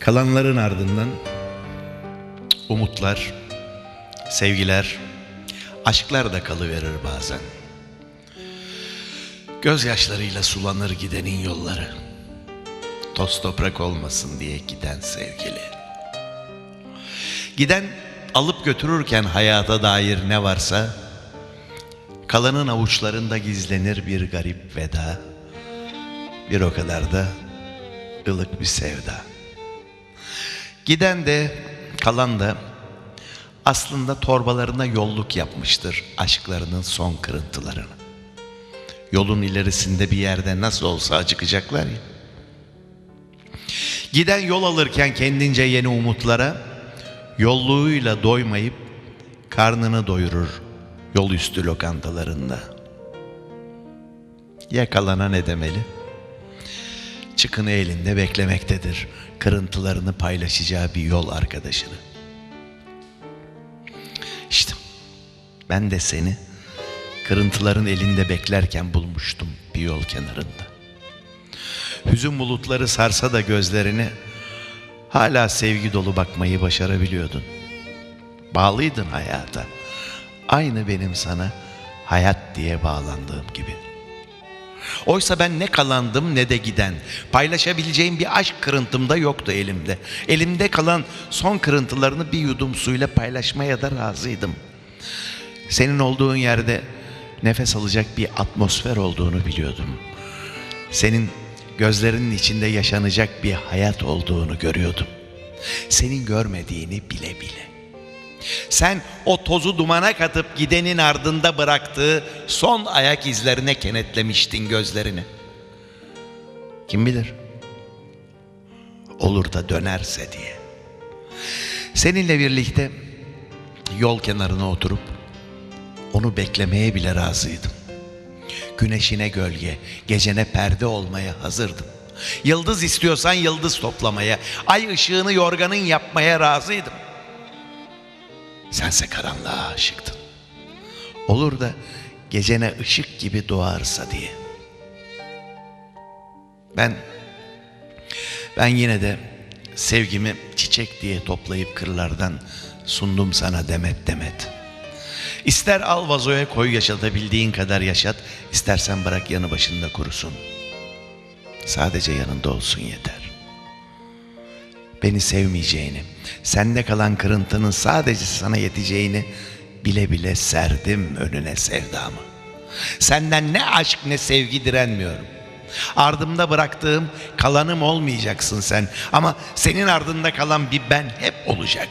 Kalanların ardından umutlar, sevgiler, aşklar da kalıverir bazen. Gözyaşlarıyla sulanır gidenin yolları. Toz toprak olmasın diye giden sevgili. Giden alıp götürürken hayata dair ne varsa kalanın avuçlarında gizlenir bir garip veda. Bir o kadar da ılık bir sevda. Giden de kalan da aslında torbalarına yolluk yapmıştır aşklarının son kırıntılarını. Yolun ilerisinde bir yerde nasıl olsa acıkacaklar ya. Giden yol alırken kendince yeni umutlara, yolluğuyla doymayıp karnını doyurur yol üstü lokantalarında. Yakalana ne demeli? Çıkını elinde beklemektedir kırıntılarını paylaşacağı bir yol arkadaşını. İşte ben de seni kırıntıların elinde beklerken bulmuştum bir yol kenarında. Hüzün bulutları sarsa da gözlerini hala sevgi dolu bakmayı başarabiliyordun. Bağlıydın hayata. Aynı benim sana hayat diye bağlandığım gibi. Oysa ben ne kalandım ne de giden. Paylaşabileceğim bir aşk kırıntım da yoktu elimde. Elimde kalan son kırıntılarını bir yudum suyla paylaşmaya da razıydım. Senin olduğun yerde nefes alacak bir atmosfer olduğunu biliyordum. Senin gözlerinin içinde yaşanacak bir hayat olduğunu görüyordum. Senin görmediğini bile bile. Sen o tozu dumana katıp gidenin ardında bıraktığı son ayak izlerine kenetlemiştin gözlerini. Kim bilir? Olur da dönerse diye. Seninle birlikte yol kenarına oturup onu beklemeye bile razıydım. Güneşine gölge, gecene perde olmaya hazırdım. Yıldız istiyorsan yıldız toplamaya, ay ışığını yorganın yapmaya razıydım. Sense karanlığa aşıktın. Olur da gecene ışık gibi doğarsa diye. Ben ben yine de sevgimi çiçek diye toplayıp kırlardan sundum sana demet demet. İster al vazoya koy yaşatabildiğin kadar yaşat, istersen bırak yanı başında kurusun. Sadece yanında olsun yeter beni sevmeyeceğini, sende kalan kırıntının sadece sana yeteceğini bile bile serdim önüne sevdamı. Senden ne aşk ne sevgi direnmiyorum. Ardımda bıraktığım kalanım olmayacaksın sen. Ama senin ardında kalan bir ben hep olacak.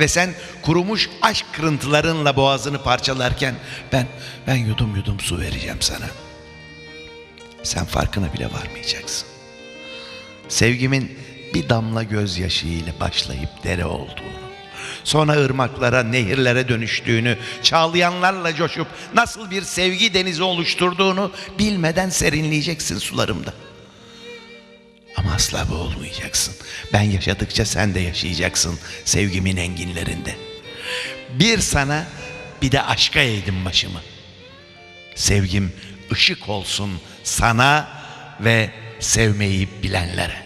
Ve sen kurumuş aşk kırıntılarınla boğazını parçalarken ben ben yudum yudum su vereceğim sana. Sen farkına bile varmayacaksın. Sevgimin bir damla gözyaşı ile başlayıp dere olduğunu, sonra ırmaklara, nehirlere dönüştüğünü, çağlayanlarla coşup nasıl bir sevgi denizi oluşturduğunu bilmeden serinleyeceksin sularımda. Ama asla bu olmayacaksın. Ben yaşadıkça sen de yaşayacaksın sevgimin enginlerinde. Bir sana bir de aşka eğdim başımı. Sevgim ışık olsun sana ve sevmeyi bilenlere.